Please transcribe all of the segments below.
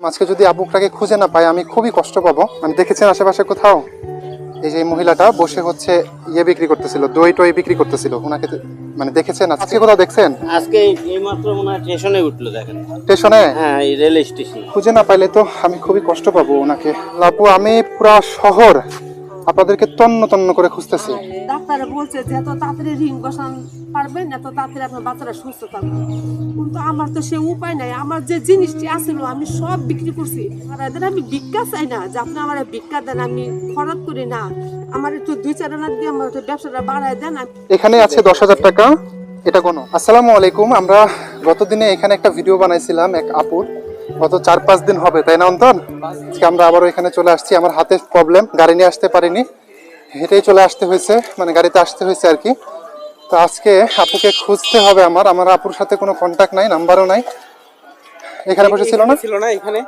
আজকে যদি আবুকটাকে খুঁজে না পাই আমি খুবই কষ্ট পাবো। আমি দেখেছেন আশেপাশে কোথাও? এই যে মহিলাটা বসে হচ্ছে ইয়ে বিক্রি করতেছিল দই টই বিক্রি করতেছিল। ওনাকে মানে দেখেছেন? আজকে কোথাও দেখছেন? আজকে এই মাত্র মনে হয় স্টেশনে উঠল দেখেন। স্টেশনে? হ্যাঁ এই রেল স্টেশন। খুঁজে না পাইলে তো আমি খুবই কষ্ট পাবো ওনাকে। লাপু আমি পুরা শহর আপনাদেরকে তন্ন তন্ন করে খুঁজতেছি। ডাক্তারে বলছে যে এত তাড়াতাড়ি রিং বসান পারবেন না এত তাড়াতাড়ি আপনার বাচ্চারা সুস্থ থাকবে। কিন্তু আমার তো সে উপায় নাই। আমার যে জিনিসটি আছিল আমি সব বিক্রি করছি। আর এদের আমি ভিক্ষা চাই না যে আপনি আমার ভিক্ষা দেন আমি খরচ করি না। আমার একটু দুই চার আনা দিয়ে আমার একটু ব্যবসাটা বাড়ায় দেন এখানে আছে দশ হাজার টাকা। এটা কোনো। আসসালামু আলাইকুম। আমরা গতদিনে এখানে একটা ভিডিও বানাইছিলাম এক আপুর। গত চার পাঁচ দিন হবে তাই না অন্তর আজকে আমরা আবারও এখানে চলে আসছি আমার হাতে প্রবলেম গাড়ি নিয়ে আসতে পারিনি। হেঁটেই চলে আসতে হয়েছে মানে গাড়িতে আসতে হয়েছে আর কি। তো আজকে আপুকে খুঁজতে হবে আমার আমার আপুর সাথে কোনো কন্ট্যাক্ট নাই নাম্বারও নাই। এখানে বসেছিল না? ছিল না এখানে?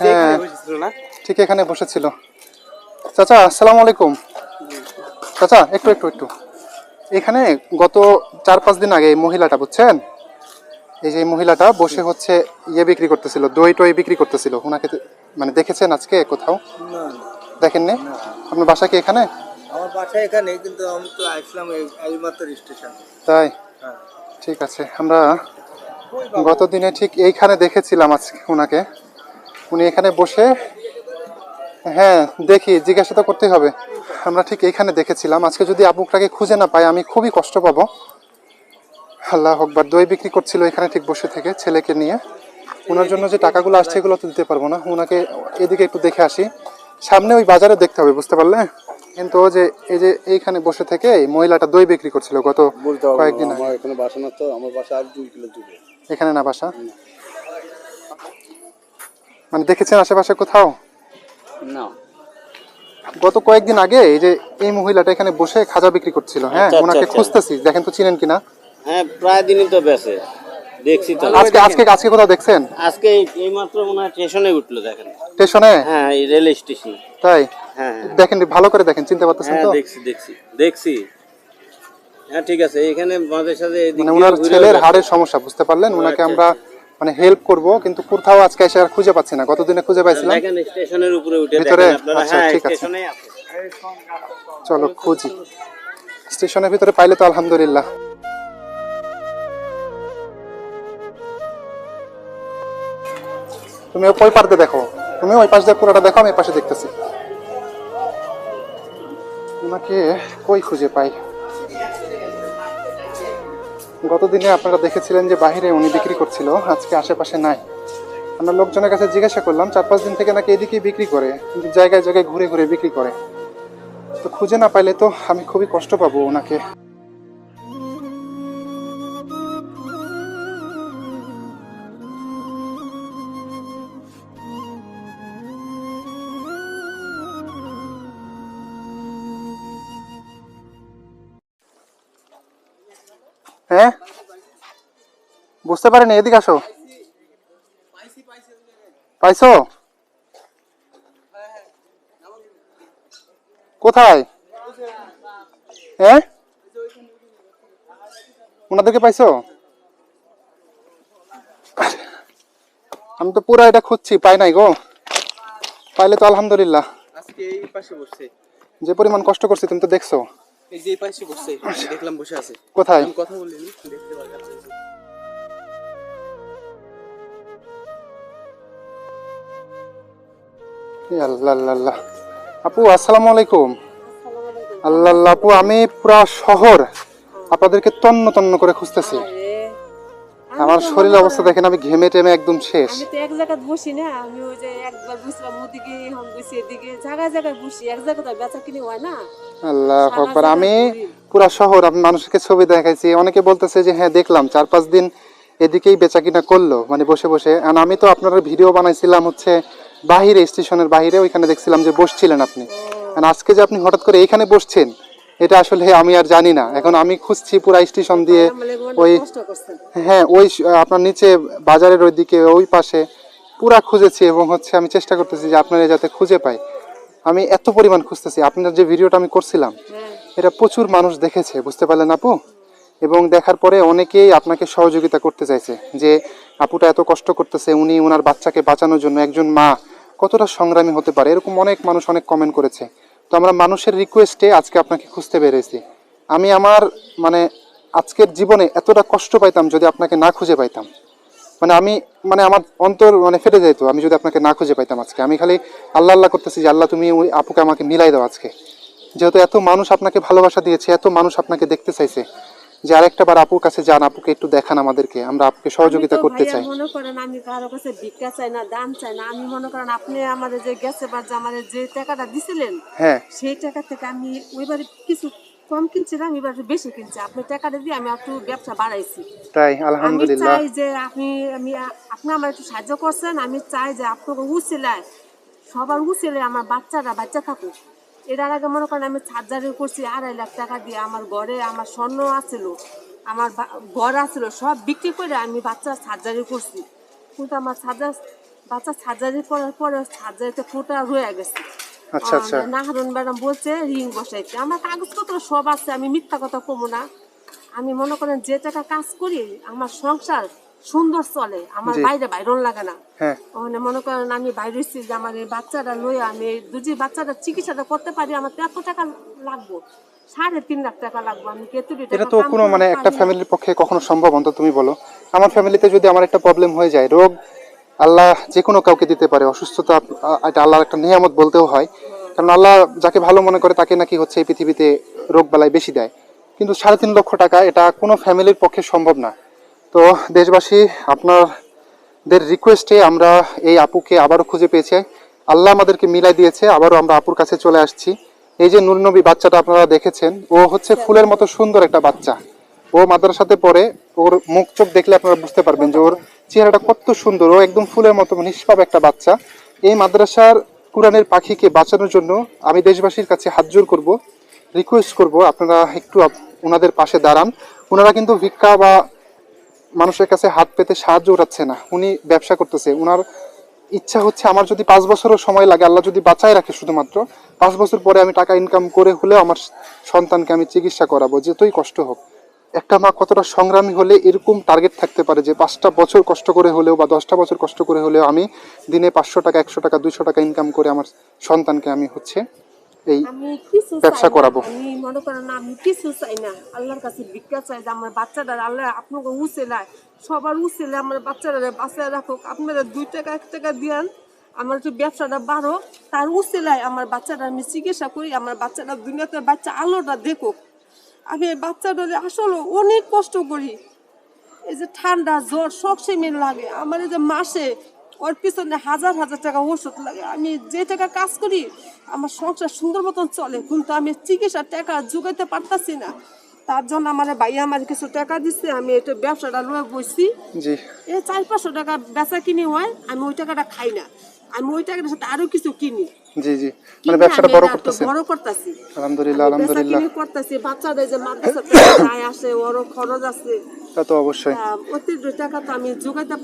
হ্যাঁ। ঠিক এখানে বসেছিল চাচা আসসালামু আলাইকুম। চাচা একটু একটু একটু। এখানে গত চার পাঁচ দিন আগে এই মহিলাটা বুঝছেন? এই যে মহিলাটা বসে হচ্ছে ইয়ে বিক্রি করতেছিল দই টই বিক্রি করতেছিল। ওনাকে মানে দেখেছেন আজকে কোথাও? না। দেখেননি? আপনার বাসা কি এখানে? আমার বাসা এখানে কিন্তু আমি তো আসলাম এই এইমাত্র স্টেশন। তাই? হ্যাঁ। ঠিক আছে আমরা গত দিনে ঠিক এইখানে দেখেছিলাম আজকে ওনাকে উনি এখানে বসে হ্যাঁ দেখি জিজ্ঞাসা তো করতেই হবে। আমরা ঠিক এইখানে দেখেছিলাম। আজকে যদি আপুকটাকে খুঁজে না পাই আমি খুবই কষ্ট পাবো। আল্লাহ হকবার দই বিক্রি করছিল এখানে ঠিক বসে থেকে ছেলেকে নিয়ে। ওনার জন্য যে টাকাগুলো আসছে এগুলো তো দিতে পারব না। ওনাকে এদিকে একটু দেখে আসি। সামনে ওই বাজারে দেখতে হবে বুঝতে পারলে? কিন্তু যে এই যে এইখানে বসে থেকে এই মহিলাটা দই বিক্রি করছিল গত কয়েকদিন আগে। এখানে বাসা না তো আমার বাসা আর দুই কিলো দূরে। এখানে না বাসা? মানে দেখেছেন আশেপাশে কোথাও? না। গত কয়েকদিন আগে এই যে এই মহিলাটা এখানে বসে খাজা বিক্রি করছিল হ্যাঁ? আচ্ছা, আচ্ছা, ওনাকে আচ্ছা। খুঁজতেছি দেখেন তো চিনেন কিনা? হ্যাঁ প্রায় দিনই তো দেখছি তো। আজকে আজকে আজকে কোথাও দেখছেন? আজকে এই মাত্র মনে হয় স্টেশনে উঠল দেখেন। স্টেশনে? হ্যাঁ এই রেল স্টেশন। তাই? হ্যাঁ হ্যাঁ। দেখেন ভালো করে দেখেন চিনতে পারতেছেন হ্যাঁ তো? দেখছি দেখছি দেখছি। হ্যাঁ ঠিক আছে এখানে মাঝে সাথে মানে ওনার ছেলের হাড়ের সমস্যা বুঝতে পারলেন? ওনাকে আচ্ছা, আমরা মানে হেল্প করব কিন্তু কোথাও আজকে এসে আর খুঁজে পাচ্ছি না। গতদিনে খুঁজে পাইছিলাম। দেখেন স্টেশনের উপরে উঠে ভিতরে? আচ্ছা, হ্যাঁ ঠিক আছে। চলো খুঁজি। স্টেশনের ভিতরে পাইলে তো আলহামদুলিল্লাহ। তুমি ওই পার দিয়ে দেখো। তুমি ওই পাশ দিয়ে পুরোটা দেখো, আমি পাশে দেখতেছি। ওনাকে কই খুঁজে পাই? গতদিনে আপনারা দেখেছিলেন যে বাইরে উনি বিক্রি করছিল, আজকে আশেপাশে নাই। আমরা লোকজনের কাছে জিজ্ঞাসা করলাম, চার পাঁচ দিন থেকে নাকি এদিকেই বিক্রি করে, কিন্তু জায়গায় জায়গায় ঘুরে ঘুরে বিক্রি করে। তো খুঁজে না পাইলে তো আমি খুবই কষ্ট পাবো ওনাকে। বুঝতে পারিনি এদিকে আসো। পাইছো? কোথায়? হ্যাঁ ওনাদেরকে পাইছো? আমি তো পুরো এটা খুঁজছি পাই নাই গো। পাইলে তো আলহামদুলিল্লাহ। আজকে এই পাশে বসছে। যে পরিমাণ কষ্ট করছি তুমি তো দেখছ। এই যে এই পাশে বসছে দেখলাম বসে আছে। কোথায়? কথা বলিনি দেখতে পারলাম। আল্লাহ আল্লাহ আল্লাহ। আপু আসসালামু আলাইকুম। আল্লাহ আল্লাহ আপু আমি পুরা শহর আপনাদেরকে তন্ন তন্ন করে খুঁজতেছি। আমার শরীরের অবস্থা দেখেন আমি ঘেমে টেমে একদম শেষ। আমি তো এক জায়গায় বসি না আমি ওই যে একবার বুঝলাম ওদিকে এখন বসি এদিকে। জায়গায় জায়গায় বসি এক জায়গায় তো বেচা কিনে হয় না। আল্লাহ আকবার। আমি পুরা শহর আমি মানুষকে ছবি দেখাইছি। অনেকে বলতেছে যে হ্যাঁ দেখলাম চার পাঁচ দিন এদিকেই বেচা কিনা করল মানে বসে বসে। আর আমি তো আপনার ভিডিও বানাইছিলাম হচ্ছে বাহিরে স্টেশনের বাহিরে ওইখানে দেখছিলাম যে বসছিলেন আপনি। আর আজকে যে আপনি হঠাৎ করে এখানে বসছেন এটা আসলে আমি আর জানি না। এখন আমি খুঁজছি পুরা স্টেশন দিয়ে ওই হ্যাঁ ওই আপনার নিচে বাজারের ওই দিকে ওই পাশে পুরা খুঁজেছি এবং হচ্ছে আমি চেষ্টা করতেছি যে আপনারা যাতে খুঁজে পাই। আমি এত পরিমাণ খুঁজতেছি। আপনার যে ভিডিওটা আমি করছিলাম হ্যাঁ। এটা প্রচুর মানুষ দেখেছে বুঝতে পারলেন আপু? এবং দেখার পরে অনেকেই আপনাকে সহযোগিতা করতে চাইছে যে আপুটা এত কষ্ট করতেছে উনি ওনার বাচ্চাকে বাঁচানোর জন্য একজন মা কতটা সংগ্রামী হতে পারে? এরকম অনেক মানুষ অনেক কমেন্ট করেছে। তো আমরা মানুষের রিকোয়েস্টে আজকে আপনাকে খুঁজতে বেরিয়েছি। আমি আমার মানে আজকের জীবনে এতটা কষ্ট পাইতাম যদি আপনাকে না খুঁজে পাইতাম। মানে আমি মানে আমার অন্তর মানে ফেটে যেত আমি যদি আপনাকে না খুঁজে পাইতাম আজকে। আমি খালি আল্লাহ আল্লাহ করতেছি যে, আল্লাহ, তুমি ওই আপুকে আমাকে মিলাই দাও আজকে। যেহেতু এত মানুষ আপনাকে ভালোবাসা দিয়েছে, এত মানুষ আপনাকে দেখতে চাইছে যে আরেকটা বার আপুর কাছে যান আপুকে একটু দেখান আমাদেরকে। আমরা আপুকে সহযোগিতা করতে চাই। মনে করেন আমি কারও কাছে ভিক্ষা চাই না দান চাই না। আমি মনে করেন আপনি আমার যে গেছে বার যে আমার যে টাকাটা দিছিলেন হ্যাঁ। সেই টাকা থেকে আমি ওইবারে কিছু কম কিনছিলাম এবারে বেশি কিনছি। আপনি টাকাটা দিয়ে আমি একটু ব্যবসা বাড়াইছি। তাই আমি চাই যে আপনি আমি আপনি আমার একটু সাহায্য করছেন। আমি চাই যে আপনাকে উচিলায় সবার উচিলে আমার বাচ্চারা বাচ্চা থাকুক। এটার আগে মনে করেন আমি সার্জারি করছি আড়াই লাখ টাকা দিয়ে আমার ঘরে আমার স্বর্ণ আছিল আমার ঘর আছিল সব বিক্রি করে আমি বাচ্চা সার্জারি করছি। কিন্তু আমার সার্জার বাচ্চা সার্জারি করার পরে সার্জারিতে ফোটা রয়ে গেছে। আচ্ছা আচ্ছা। নাহরুন ম্যাডাম বলছে রিং বসাইতে। আমার কাগজপত্র সব আছে আমি মিথ্যা কথা কমো না। আমি মনে করেন যে টাকা কাজ করি আমার সংসার সুন্দর চলে আমার বাইরে বাইরন লাগে না। ওখানে মনে করেন আমি বাইরে যে আমার এই বাচ্চাটা লই আমি দুজি বাচ্চাটা চিকিৎসাটা করতে পারি আমার তো এত টাকা লাগবো। সাড়ে তিন লাখ টাকা লাগবে আমি কেতুরি এটা তো কোনো মানে একটা ফ্যামিলির পক্ষে কখনো সম্ভব অন্তত তুমি বলো। আমার ফ্যামিলিতে যদি আমার একটা প্রবলেম হয়ে যায় রোগ আল্লাহ যে কোনো কাউকে দিতে পারে। অসুস্থতা এটা আল্লাহর একটা নিয়ামত বলতেও হয়। কারণ আল্লাহ যাকে ভালো মনে করে তাকে নাকি হচ্ছে এই পৃথিবীতে রোগ বালাই বেশি দেয়। কিন্তু সাড়ে তিন লক্ষ টাকা এটা কোনো ফ্যামিলির পক্ষে সম্ভব না। তো দেশবাসী আপনাদের রিকোয়েস্টে আমরা এই আপুকে আবারও খুঁজে পেয়েছি। আল্লাহ আমাদেরকে মিলাই দিয়েছে, আবারও আমরা আপুর কাছে চলে আসছি। এই যে নুরনবী বাচ্চাটা আপনারা দেখেছেন, ও হচ্ছে ফুলের মতো সুন্দর একটা বাচ্চা। ও মাদ্রাসাতে পড়ে, ওর মুখ চোখ দেখলে আপনারা বুঝতে পারবেন যে ওর চেহারাটা কত সুন্দর, ও একদম ফুলের মতো নিষ্পাপ একটা বাচ্চা। এই মাদ্রাসার কোরআনের পাখিকে বাঁচানোর জন্য আমি দেশবাসীর কাছে হাত জোর করব রিকোয়েস্ট করব, আপনারা একটু ওনাদের পাশে দাঁড়ান। ওনারা কিন্তু ভিক্ষা বা মানুষের কাছে হাত পেতে সাহায্য উঠাচ্ছে না। উনি ব্যবসা করতেছে। ওনার ইচ্ছা হচ্ছে আমার যদি পাঁচ বছরও সময় লাগে, আল্লাহ যদি বাঁচায় রাখে শুধুমাত্র, পাঁচ বছর পরে আমি টাকা ইনকাম করে হলেও আমার সন্তানকে আমি চিকিৎসা করাবো, যতই কষ্ট হোক। একটা মা কতটা সংগ্রামী হলে এরকম টার্গেট থাকতে পারে যে পাঁচটা বছর কষ্ট করে হলেও বা দশটা বছর কষ্ট করে হলেও আমি দিনে পাঁচশো টাকা, একশো টাকা, দুইশো টাকা ইনকাম করে আমার সন্তানকে আমি হচ্ছে এই ব্যবসা করাবো। আমি মনে করেন আমি কিছু চাই না। আল্লাহর কাছে ভিক্ষা চাই যে আমার বাচ্চাটা আল্লাহ আপনাকে উচেলায় সবার উচেলে আমার বাচ্চারা বাঁচায় রাখুক। আপনারা দুই টাকা এক টাকা দিয়ান আমার একটু ব্যবসাটা বাড়ো। তার উচেলায় আমার বাচ্চাটা আমি চিকিৎসা করি আমার বাচ্চাটা দুনিয়াতে বাচ্চা আলোটা দেখুক। আমি এই বাচ্চাটা আসলে অনেক কষ্ট করি। এই যে ঠান্ডা জ্বর সব সেমিন লাগে। আমার এই যে মাসে ওর পিছনে হাজার হাজার টাকা ওষুধ লাগে। আমি যে টাকা কাজ করি আমার সংসার সুন্দর মতন চলে কিন্তু আমি চিকিৎসার টাকা যোগাইতে পারতাছি না। তার জন্য আমার ভাই আমার কিছু টাকা দিচ্ছে আমি এটা ব্যবসাটা লয়ে বসছি এই চার পাঁচশো টাকা বেচা কিনি হয় আমি ওই টাকাটা খাই না। আমি ওই সাথে আরও কিছু কিনি। জি জি। মানে ব্যবসাটা বড় এটা বড় করতেছি। আলহামদুলিল্লাহ আলহামদুলিল্লাহ। করতেছি বাচ্চাদের যে মাদ্রাসা থেকে যায় আসে ওরও খরচ আছে। তা তো অবশ্যই। অতিরিক্ত টাকা তো আমি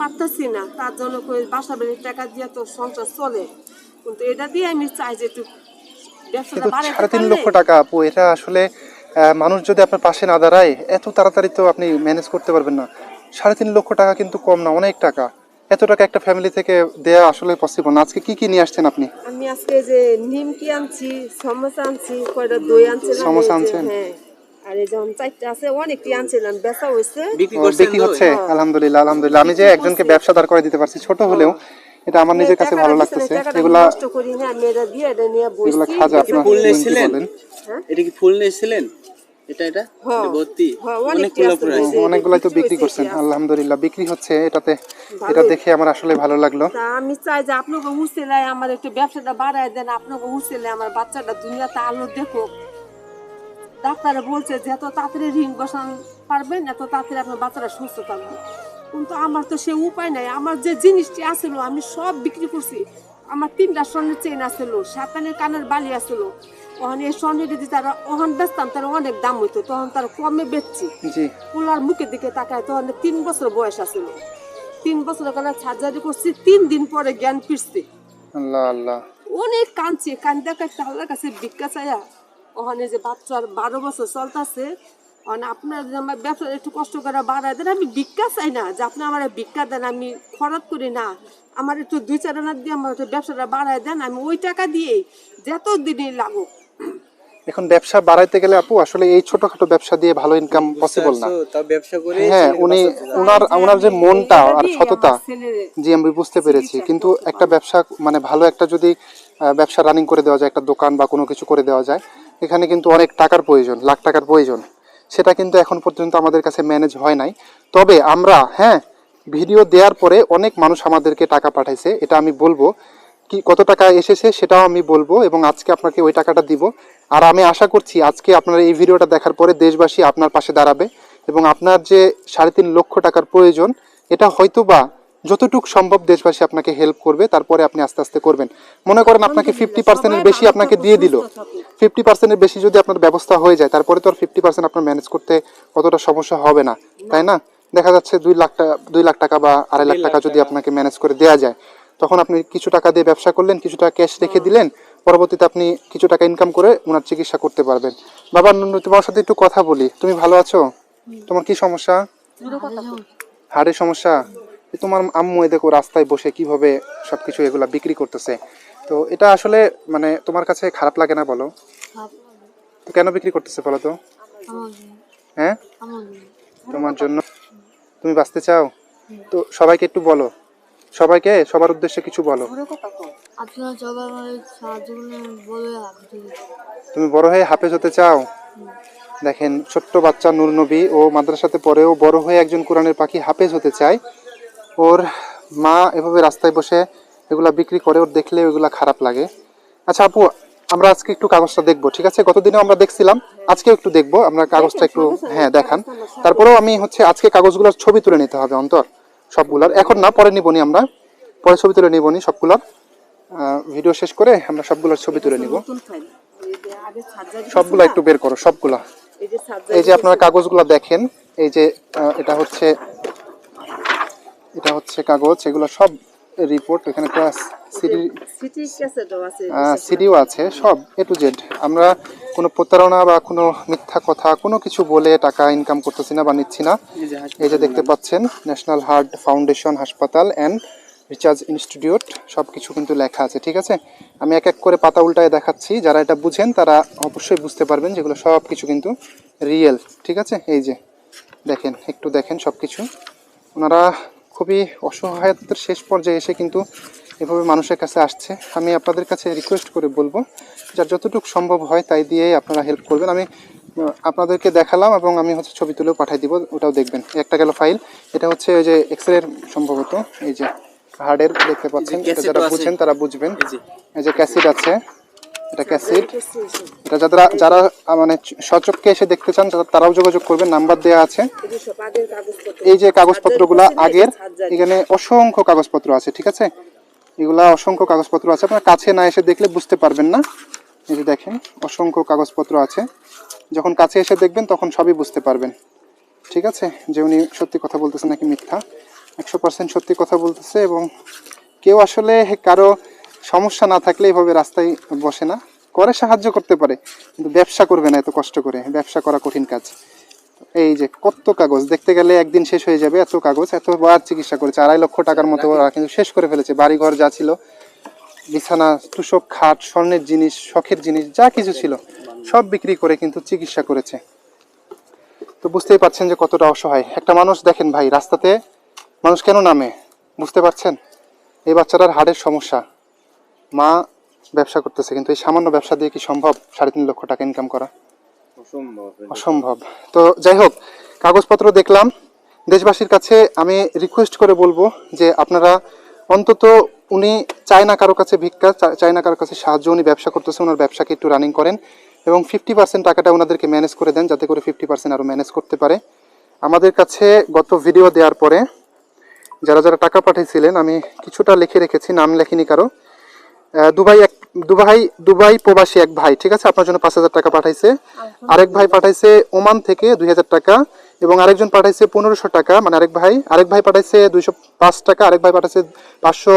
পারতেছি না তার জন্য কই বাসা বাড়ির টাকা দিয়ে তো সংসার চলে। কিন্তু এটা দিয়ে আমি চাই যে একটু ব্যবসাটা সাড়ে তিন লক্ষ টাকা আপু এটা আসলে মানুষ যদি আপনার পাশে না দাঁড়ায় এত তাড়াতাড়ি তো আপনি ম্যানেজ করতে পারবেন না। সাড়ে তিন লক্ষ টাকা কিন্তু কম না অনেক টাকা। এত টাকা একটা ফ্যামিলি থেকে দেয়া আসলে পসিবল না। আজকে কি কি নিয়ে আসছেন আপনি? আমি আজকে যে নিমকি আনছি সমোসা আনছি কয়টা দই আনছিলাম সমোসা আনছেন? হ্যাঁ। আর এই যেমন চারটা আছে অনেকটি আনছিলাম বেচা হয়েছে। বিক্রি হচ্ছে আলহামদুলিল্লাহ আলহামদুলিল্লাহ। আমি যে একজনকে ব্যবসা দাঁড় করে দিতে পারছি ছোট হলেও এটা আমার নিজের কাছে ভালো লাগতেছে। এগুলা নষ্ট করি না আমি এটা দিয়ে এটা নিয়ে এগুলা বসছি খাজা আপনার? বলেন। এটা কি ফুল নিয়েছিলেন? এটা এটা। ভর্তি? অনেক অনেকটি ফুল আছে। ফুল ওই যে। অনেকগুলাই তো বিক্রি বিক্রি করছেন। আলহামদুলিল্লাহ বিক্রি হচ্ছে এটাতে। এটা দেখে আমার আসলে ভালো লাগল। আমি চাই যে আপনাকে উঠছিলাই আমার একটু ব্যবসাটা বাড়ায় দেন আপনাকে উঠছিলে আমার বাচ্চাটা দুনিয়াতে আলো দেখো ডাক্তারে বলছে যে এত তাড়াতাড়ি ঋণ বসান পারবেন এত তাড়াতাড়ি আপনার বাচ্চাটা সুস্থ থাকবে। কিন্তু আমার তো সে উপায় নাই। আমার যে জিনিসটি আসলো আমি সব বিক্রি করছি। আমার তিনটা স্বর্ণের চেন আসলো সাতানের কানের বালি আসলো। ওখান এই স্বর্ণের যদি তারা ওখান বেচতাম তার অনেক দাম হইতো তখন তার কমে বেচছি। পোলার মুখের দিকে তাকায় তখন তিন বছর বয়স আছিল তিন বছর ওখানে সার্জারি করছি তিন দিন পরে জ্ঞান ফিরছে। আল্লাহ আল্লাহ। অনেক কাঁদছে কান্দা কাঁদতে আল্লাহর কাছে ভিক্ষা চাইয়া। ওখানে যে বাচ্চার বারো বছর চলতেছে আপনারা আমার ব্যবসা একটু কষ্ট করে বাড়ায় দেন আমি ভিক্ষা চাই না। যে আপনি আমার ভিক্ষা দেন আমি খরচ করি না। আমার একটু দুই চার দিয়ে আমার একটু ব্যবসাটা বাড়ায় দেন আমি ওই টাকা দিয়ে যত দিনই লাগুক। এখন ব্যবসা বাড়াইতে গেলে আপু আসলে এই ছোটখাটো ব্যবসা দিয়ে ভালো ইনকাম পসিবল না। তা ব্যবসা করে হ্যাঁ উনি ওনার ওনার যে মনটা আর সততা জি আমি বুঝতে পেরেছি। কিন্তু একটা ব্যবসা মানে ভালো একটা যদি ব্যবসা রানিং করে দেওয়া যায় একটা দোকান বা কোনো কিছু করে দেওয়া যায় এখানে কিন্তু অনেক টাকার প্রয়োজন লাখ টাকার প্রয়োজন। সেটা কিন্তু এখন পর্যন্ত আমাদের কাছে ম্যানেজ হয় নাই। তবে আমরা হ্যাঁ ভিডিও দেওয়ার পরে অনেক মানুষ আমাদেরকে টাকা পাঠাইছে এটা আমি বলব। কি কত টাকা এসেছে সেটাও আমি বলব এবং আজকে আপনাকে ওই টাকাটা দিব। আর আমি আশা করছি আজকে আপনার এই ভিডিওটা দেখার পরে দেশবাসী আপনার পাশে দাঁড়াবে এবং আপনার যে সাড়ে তিন লক্ষ টাকার প্রয়োজন এটা হয়তো বা যতটুকু সম্ভব দেশবাসী আপনাকে হেল্প করবে তারপরে আপনি আস্তে আস্তে করবেন। মনে করেন আপনাকে ফিফটি পার্সেন্টের বেশি আপনাকে দিয়ে দিল। ফিফটি পার্সেন্টের বেশি যদি আপনার ব্যবস্থা হয়ে যায় তারপরে তো আর ফিফটি পার্সেন্ট আপনার ম্যানেজ করতে অতটা সমস্যা হবে না। তাই না? দেখা যাচ্ছে দুই লাখ টাকা দুই লাখ টাকা বা আড়াই লাখ টাকা যদি আপনাকে ম্যানেজ করে দেওয়া যায়। তখন আপনি কিছু টাকা দিয়ে ব্যবসা করলেন কিছু টাকা ক্যাশ রেখে দিলেন পরবর্তীতে আপনি কিছু টাকা ইনকাম করে ওনার চিকিৎসা করতে পারবেন। বাবা তোমার সাথে একটু কথা বলি। তুমি ভালো আছো? তোমার কি সমস্যা? হাড়ের সমস্যা? তোমার আম্মু এ দেখো রাস্তায় বসে কীভাবে সবকিছু এগুলা বিক্রি করতেছে। তো এটা আসলে মানে তোমার কাছে খারাপ লাগে না বলো? তো কেন বিক্রি করতেছে বলো তো? হ্যাঁ? তোমার জন্য। তুমি বাঁচতে চাও? তো সবাইকে একটু বলো। সবাইকে সবার উদ্দেশ্যে কিছু বলো। আপনারা সাহায্য তুমি বড় হয়ে হাফেজ হতে চাও? দেখেন ছোট্ট বাচ্চা নূর নবী ও মাদ্রাসাতে পড়েও বড় হয়ে একজন কোরআনের পাখি হাফেজ হতে চায়। ওর মা এভাবে রাস্তায় বসে এগুলা বিক্রি করে ওর দেখলে ওইগুলা খারাপ লাগে। আচ্ছা আপু আমরা আজকে একটু কাগজটা দেখব ঠিক আছে? গতদিনও আমরা দেখছিলাম আজকেও একটু দেখব আমরা কাগজটা একটু হ্যাঁ দেখান। তারপরেও আমি হচ্ছে আজকে কাগজগুলোর ছবি তুলে নিতে হবে অন্তর। সবগুলার। এখন না পরে নিবনি আমরা। পরে ছবি তুলে নিবনি সবগুলার। ভিডিও শেষ করে আমরা সবগুলোর ছবি তুলে নিব। সবগুলা একটু বের করো সবগুলা। এই যে সার্জারি এই যে আপনারা কাগজগুলো দেখেন এই যে এটা হচ্ছে এটা হচ্ছে কাগজ এগুলো সব রিপোর্ট এখানে ক্লাস সিডি সিডিও আছে সব এ টু জেড আমরা কোনো প্রতারণা বা কোনো মিথ্যা কথা কোনো কিছু বলে টাকা ইনকাম করতেছি না বা নিচ্ছি না। এই যে দেখতে পাচ্ছেন ন্যাশনাল হার্ট ফাউন্ডেশন হাসপাতাল অ্যান্ড রিচার্জ ইনস্টিটিউট সব কিছু কিন্তু লেখা আছে ঠিক আছে? আমি এক এক করে পাতা উল্টায় দেখাচ্ছি যারা এটা বুঝেন তারা অবশ্যই বুঝতে পারবেন যেগুলো সব কিছু কিন্তু রিয়েল ঠিক আছে? এই যে দেখেন একটু দেখেন সব কিছু ওনারা খুবই অসহায়তার শেষ পর্যায়ে এসে কিন্তু এভাবে মানুষের কাছে আসছে। আমি আপনাদের কাছে রিকোয়েস্ট করে বলব যার যতটুকু সম্ভব হয় তাই দিয়েই আপনারা হেল্প করবেন। আমি আপনাদেরকে দেখালাম এবং আমি হচ্ছে ছবি তুলেও পাঠিয়ে দিব ওটাও দেখবেন। একটা গেল ফাইল এটা হচ্ছে ওই যে এক্স রে সম্ভবত এই যে হার্ডের দেখতে পাচ্ছেন এটা যারা। বুঝছেন তারা বুঝবেন। এই যে। ক্যাসিড আছে এটা ক্যাসিড এটা যারা যারা মানে সচককে এসে দেখতে চান তারা- তারাও যোগাযোগ করবেন নাম্বার দেওয়া আছে। এই যে কাগজপত্রগুলা আগের এখানে অসংখ্য কাগজপত্র আছে ঠিক আছে? এগুলা অসংখ্য কাগজপত্র আছে। আপনার কাছে না এসে দেখলে বুঝতে পারবেন না। এই যে দেখেন, অসংখ্য কাগজপত্র আছে। যখন কাছে এসে দেখবেন, তখন সবই বুঝতে পারবেন। ঠিক আছে? যে উনি সত্যি কথা বলতেছে নাকি মিথ্যা। একশো পার্সেন্ট সত্যি কথা বলতেছে এবং কেউ আসলে কারও সমস্যা না থাকলে এভাবে রাস্তায় বসে না। করে সাহায্য করতে পারে, কিন্তু ব্যবসা করবে না এত কষ্ট করে। ব্যবসা করা কঠিন কাজ। এই যে কত কাগজ? দেখতে গেলে একদিন শেষ হয়ে যাবে এত কাগজ, এত বার চিকিৎসা করেছে, আড়াই লক্ষ টাকার মতো ওরা কিন্তু শেষ করে ফেলেছে বাড়ি ঘর যা ছিল, বিছানা, তুষক খাট, স্বর্ণের জিনিস, শখের জিনিস, যা কিছু ছিল, সব বিক্রি করে কিন্তু চিকিৎসা করেছে। তো বুঝতেই পারছেন যে কতটা অসহায়। একটা মানুষ দেখেন ভাই, রাস্তাতে মানুষ কেন নামে? বুঝতে পারছেন? এই বাচ্চাটার হাড়ের সমস্যা। মা ব্যবসা করতেছে, কিন্তু এই সামান্য ব্যবসা দিয়ে কি সম্ভব? সাড়ে তিন লক্ষ টাকা ইনকাম করা। অসম্ভব। তো যাই হোক, কাগজপত্র দেখলাম। দেশবাসীর কাছে আমি রিকোয়েস্ট করে বলব যে আপনারা অন্তত উনি চায় না কারও কাছে ভিক্ষা চায় না কারও কাছে সাহায্য, উনি ব্যবসা করতেছে ওনার ব্যবসাকে একটু রানিং করেন এবং ফিফটি পার্সেন্ট টাকাটা ওনাদেরকে ম্যানেজ করে দেন যাতে করে ফিফটি পার্সেন্ট আরও ম্যানেজ করতে পারে। আমাদের কাছে গত ভিডিও দেওয়ার পরে যারা যারা টাকা পাঠিয়েছিলেন, আমি কিছুটা লিখে রেখেছি, নাম লেখিনি কারও। দুবাই এক দুবাই দুবাই প্রবাসী এক ভাই ঠিক আছে আপনার জন্য পাঁচ হাজার টাকা পাঠাইছে আরেক ভাই পাঠাইছে ওমান থেকে দুই হাজার টাকা এবং আরেকজন পাঠাইছে পনেরোশো টাকা মানে আরেক ভাই আরেক ভাই পাঠাইছে দুইশো পাঁচ টাকা আরেক ভাই পাঠাইছে পাঁচশো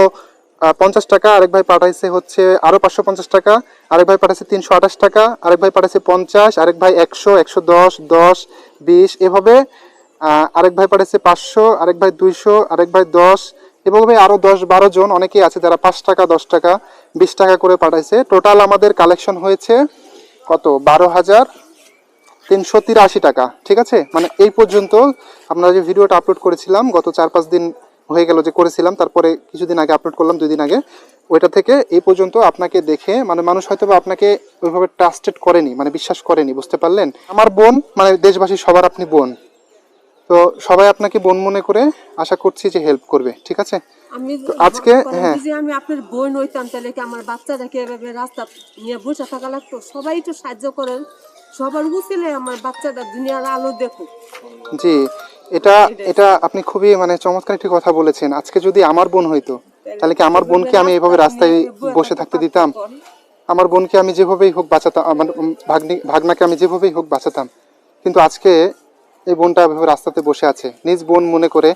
পঞ্চাশ টাকা আরেক ভাই পাঠাইছে হচ্ছে আরও পাঁচশো পঞ্চাশ টাকা আরেক ভাই পাঠাইছে তিনশো আঠাশ টাকা আরেক ভাই পাঠাইছে পঞ্চাশ আরেক ভাই একশো একশো দশ দশ বিশ এভাবে আরেক ভাই পাঠাইছে পাঁচশো আরেক ভাই দুইশো আরেক ভাই দশ এভাবে আরও দশ বারো জন, অনেকেই আছে যারা পাঁচ টাকা, দশ টাকা, বিশ টাকা করে পাঠাইছে। টোটাল আমাদের কালেকশন হয়েছে কত? বারো হাজার তিনশো তিরাশি টাকা, ঠিক আছে? মানে এই পর্যন্ত আমরা যে ভিডিওটা আপলোড করেছিলাম, গত চার পাঁচ দিন হয়ে গেল যে করেছিলাম, তারপরে কিছুদিন আগে আপলোড করলাম, দুই দিন আগে, ওইটা থেকে এই পর্যন্ত আপনাকে দেখে মানে মানুষ হয়তো আপনাকে ওইভাবে ট্রাস্টেড করেনি মানে বিশ্বাস করেনি, বুঝতে পারলেন? আমার বোন মানে দেশবাসী সবার আপনি বোন। তো সবাই আপনাকে বোন মনে করে আশা করছি যে হেল্প করবে ঠিক আছে? আমি তো আজকে- হ্যাঁ। যে আমি আপনার বোন হইতাম তাহলে কি আমার বাচ্চাটাকে এভাবে রাস্তা নিয়ে বসে থাকা লাগতো? সবাই একটু সাহায্য করেন সবার উচিলে আমার বাচ্চাটা দুনিয়ার আলো দেখুক। জি এটা এটা আপনি খুবই মানে চমৎকার একটি কথা বলেছেন। আজকে যদি আমার বোন হইতো তাহলে কি আমার বোনকে আমি এভাবে রাস্তায় বসে থাকতে দিতাম? আমার বোনকে আমি যেভাবেই হোক বাঁচাতাম আমার ভাগ্নি ভাগনাকে আমি যেভাবেই হোক বাঁচাতাম। কিন্তু আজকে এই বোনটা এভাবে রাস্তাতে বসে আছে। নিজ বোন মনে করে,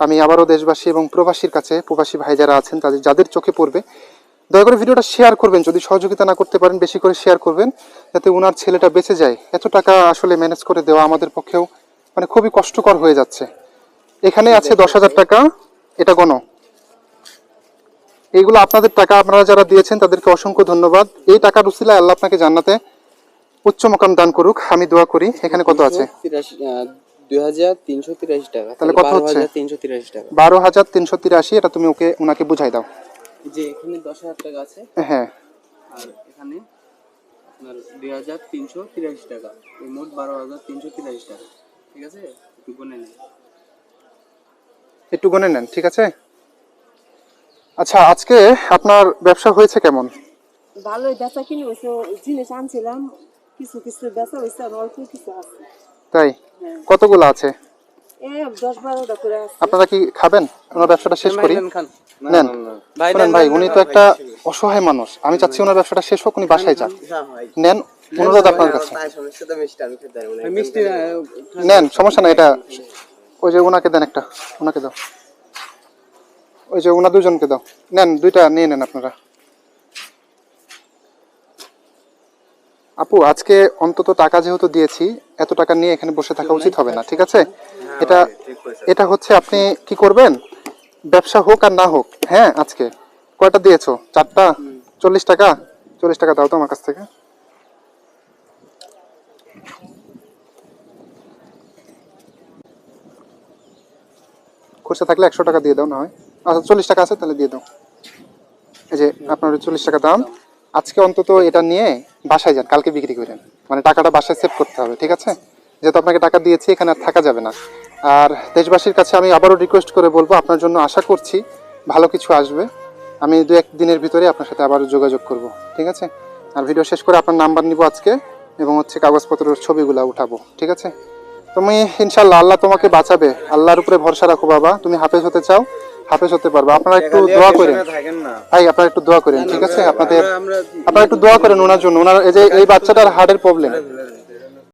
আমি আবারও দেশবাসী এবং প্রবাসীর কাছে প্রবাসী ভাই যারা আছেন, তাদের যাদের চোখে পড়বে, দয়া করে ভিডিওটা শেয়ার করবেন। যদি সহযোগিতা না করতে পারেন, বেশি করে শেয়ার করবেন, যাতে ওনার ছেলেটা বেঁচে যায়। এত টাকা আসলে ম্যানেজ করে দেওয়া আমাদের পক্ষেও মানে খুবই কষ্টকর হয়ে যাচ্ছে। এখানে আছে দশ হাজার টাকা। এটা গণ। এইগুলো আপনাদের টাকা আপনারা যারা দিয়েছেন, তাদেরকে অসংখ্য ধন্যবাদ। এই টাকার উসিলায় আল্লাহ আপনাকে জান্নাতে উচ্চ মকাম দান করুক আমি দোয়া করি। এখানে কত আছে? তাহলে কত হচ্ছে? বারো হাজার তিনশো তিরাশি এটা তুমি ওকে ওনাকে বুঝাই দাও। যে এখানে দশ হাজার টাকা আছে। হ্যাঁ। আর এখানে আপনার দুই হাজার তিনশো তিরাশি টাকা। এই মোট বারো হাজার তিনশো তিরাশি টাকা। ঠিক আছে? একটু গুনে নেন। একটু গনে নেন ঠিক আছে? আচ্ছা আজকে আপনার ব্যবসা হয়েছে কেমন? ভালোই বেচা কিনে জিনিস আনছিলাম। কিছু কিছু বেচা হয়েছে আর অল্প কিছু আছে। তাই? কতগুলো আছে? এ দশ বারোটা করে আছে। আপনারা কি খাবেন? ওনার ব্যবসাটা শেষ করি। নেন। ভাই শোনেন ভাই উনি তো একটা অসহায় মানুষ। আমি চাচ্ছি ওনার ব্যবসাটা শেষ হোক উনি বাসায় যান। নেন অনুরোধ আপনার কাছে। নেন সমস্যা না এটা ওই যে ওনাকে দেন একটা ওনাকে দাও। ওই যে ওনা দুজনকে দাও। নেন দুইটা নিয়ে নেন আপনারা। আপু আজকে অন্তত টাকা যেহেতু দিয়েছি এত টাকা নিয়ে এখানে বসে থাকা উচিত হবে না ঠিক আছে? এটা এটা হচ্ছে আপনি কি করবেন? ব্যবসা হোক আর না হোক হ্যাঁ আজকে। কয়টা দিয়েছ? চারটা? চল্লিশ টাকা? চল্লিশ টাকা দাও তো আমার কাছ থেকে। খুচরা থাকলে একশো টাকা দিয়ে দাও না হয়। আচ্ছা চল্লিশ টাকা আছে তাহলে দিয়ে দাও। এই যে আপনার চল্লিশ টাকা দাম। আজকে অন্তত এটা নিয়ে বাসায় যান, কালকে বিক্রি করেন। মানে টাকাটা বাসায় সেভ করতে হবে, ঠিক আছে? যেহেতু আপনাকে টাকা দিয়েছি, এখানে আর থাকা যাবে না। আর দেশবাসীর কাছে আমি আবারও রিকোয়েস্ট করে বলব, আপনার জন্য আশা করছি ভালো কিছু আসবে। আমি দু এক দিনের ভিতরে আপনার সাথে আবারও যোগাযোগ করব, ঠিক আছে? আর ভিডিও শেষ করে আপনার নাম্বার নিব আজকে, এবং হচ্ছে কাগজপত্রের ছবিগুলো উঠাবো, ঠিক আছে? তুমি ইনশাল্লাহ আল্লাহ তোমাকে বাঁচাবে, আল্লাহর উপরে ভরসা রাখো বাবা, তুমি হাফেজ হতে চাও। হাফেজ হতে পারব। আপনারা একটু দোয়া করেন। ভাই আপনারা একটু দোয়া করেন ঠিক আছে? আপনাদের আপনারা একটু দোয়া করেন ওনার জন্য। ওনার এই যে এই বাচ্চাটার হার্টের প্রবলেম